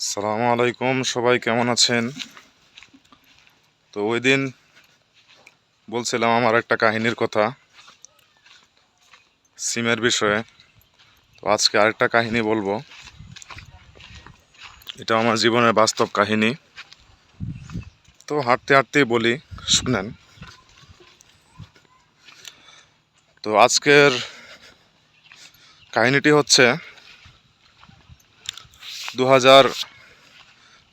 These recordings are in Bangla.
সালামু আলাইকুম, সবাই কেমন আছেন? তো ওই দিন বলছিলাম আমার একটা কাহিনীর কথা, সিমের বিষয়ে। তো আজকে আরেকটা কাহিনী বলব। এটা আমার জীবনের বাস্তব কাহিনী। তো হাঁটতে হাঁটতেই বলি, শুনেন। তো আজকের কাহিনীটি হচ্ছে দু হাজার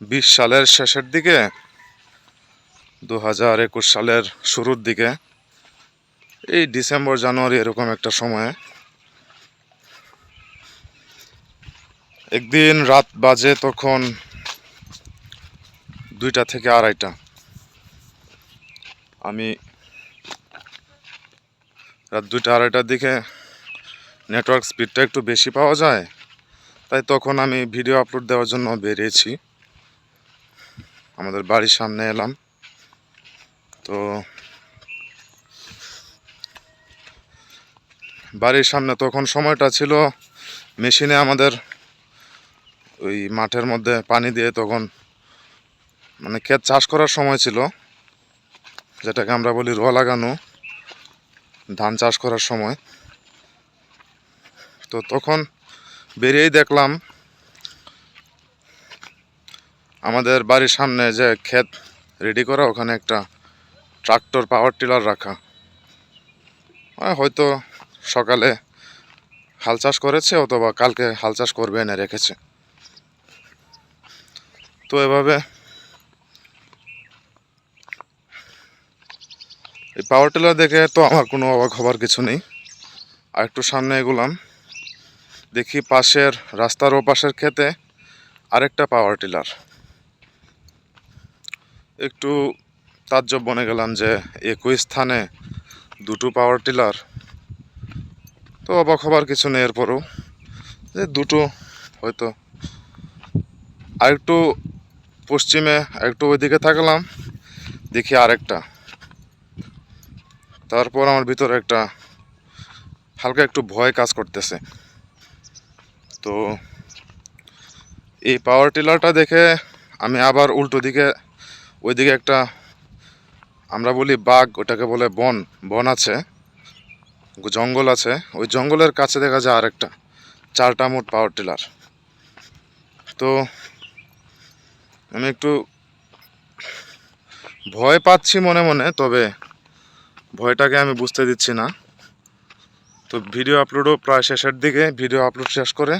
বিশ সালের শেষের দিকে দু হাজার একুশ সালের শুরুর দিকে, এই ডিসেম্বর, জানুয়ারি এরকম একটা সময়ে একদিন রাত বাজে তখন দুইটা থেকে আড়াইটা। আমি রাত দুইটা, আড়াইটার দিকে নেটওয়ার্ক স্পিডটা একটু বেশি পাওয়া যায়। তাই তখন আমি ভিডিও আপলোড দেওয়ার জন্য বেরিয়েছি। আমাদের বাড়ির সামনে এলাম। তো বাড়ির সামনে তখন সময়টা ছিল, মেশিনে আমাদের ওই মাঠের মধ্যে পানি দিয়ে তখন মানে ক্ষেত চাষ করার সময় ছিল, যেটাকে আমরা বলি রোয়া লাগানো, ধান চাষ করার সময়। তো তখন বেরিয়েই দেখলাম আমাদের বাড়ির সামনে যে ক্ষেত রেডি করা, ওখানে একটা ট্রাক্টর পাওয়ার টিলার রাখা। হয়তো সকালে হাল চাষ করেছে অথবা কালকে হাল চাষ করবে, এনে রেখেছে। তো এভাবে এই পাওয়ার টিলার দেখে তো আমার কোনো অবাক হবার কিছু নেই। আর একটু সামনে এগুলাম। দেখি পাশের রাস্তার ও পাশের ক্ষেতে আরেকটা পাওয়ার টিলার একটু তাজ্জব বনে গেলাম যে একই স্থানে দুটো পাওয়ার টিলার তো অবাক হবার কিছু নেই এরপরও। যে দুটো হয়তো। আরেকটু পশ্চিমে একটু ওইদিকে থাকলাম, দেখি আরেকটা। তারপর আমার ভিতরে একটা হালকা একটু ভয় কাজ করতেছে। তো এই পাওয়ার টিলারটা দেখে আমি আবার উল্টো দিকে, ওইদিকে একটা আমরা বলি বাঘ, ওটাকে বলে বন বন আছে, জঙ্গল আছে। ওই জঙ্গলের কাছে দেখা যায় আরেকটা, চারটা মোট পাওয়ার টিলার। তো আমি একটু ভয় পাচ্ছি মনে মনে, তবে ভয়টাকে আমি বুঝতে দিচ্ছি না। তো ভিডিও আপলোডও প্রায় শেষের দিকে, ভিডিও আপলোড শেষ করে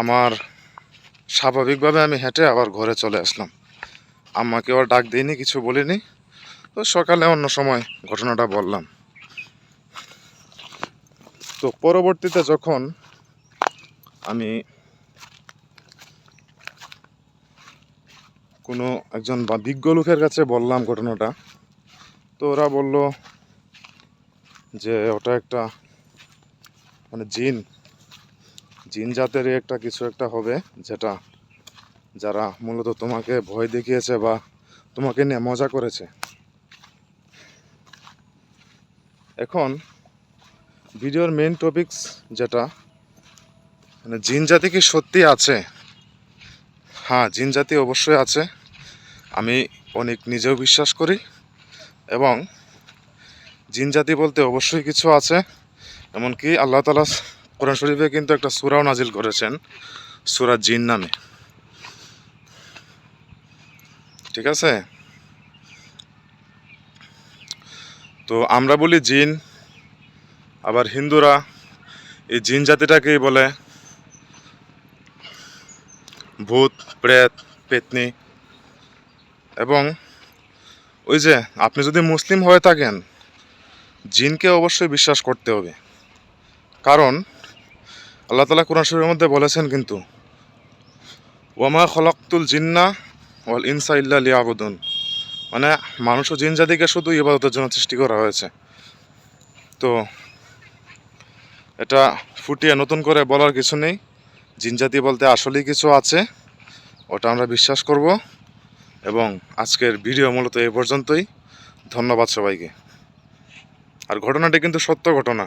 আমার স্বাভাবিকভাবে আমি হেঁটে আবার ঘরে চলে আসলাম। আম্মাকে আর ডাক দিইনি, কিছু বলিনি। তো সকালে অন্য সময় ঘটনাটা বললাম। তো পরবর্তীতে যখন আমি কোনো একজন বা বিজ্ঞ লোকের কাছে বললাম ঘটনাটা, তো ওরা বলল যে ওটা একটা মানে জিন। জিন জাতেরই একটা কিছু একটা হবে যেটা যারা মূলত তোমাকে ভয় দেখিয়েছে বা তোমাকে নিয়ে মজা করেছে। এখন ভিডিওর মেন টপিকস যেটা মানে জিন জাতি কি সত্যি আছে? হ্যাঁ জিন জাতি অবশ্যই আছে। আমি অনেক নিজেও বিশ্বাস করি এবং জিন জাতি বলতে অবশ্যই কিছু আছে। এমনকি আল্লাহ তালা কোরআন শরীফে কিন্তু একটা সুরাও নাজিল করেছেন, সুরা জিন নামে। ঠিক আছে? তো আমরা বলি জিন, আবার হিন্দুরা এই জিন জাতিটাকেই বলে ভূত, প্রেত, পেতনি। এবং ওই যে, আপনি যদি মুসলিম হয়ে থাকেন জিনকে অবশ্যই বিশ্বাস করতে হবে। কারণ, আল্লাহ তালা কোরআন শরীরের মধ্যে বলেছেন কিন্তু, ওয়ামা খলকতুল জিন্না ওয়াল ইনসা ইল্লা লিয়াবুদুন। মানে মানুষ ও জিন জাতিকে শুধু ইবাদতের জন্য সৃষ্টি করা হয়েছে। তো, এটা ফুটিয়ে নতুন করে বলার কিছু নেই। জিন জাতি বলতে আসলেই কিছু আছে, ওটা আমরা বিশ্বাস করব। এবং আজকের ভিডিও মূলত এ পর্যন্তই। ধন্যবাদ সবাইকে। আর ঘটনাটি কিন্তু সত্য ঘটনা।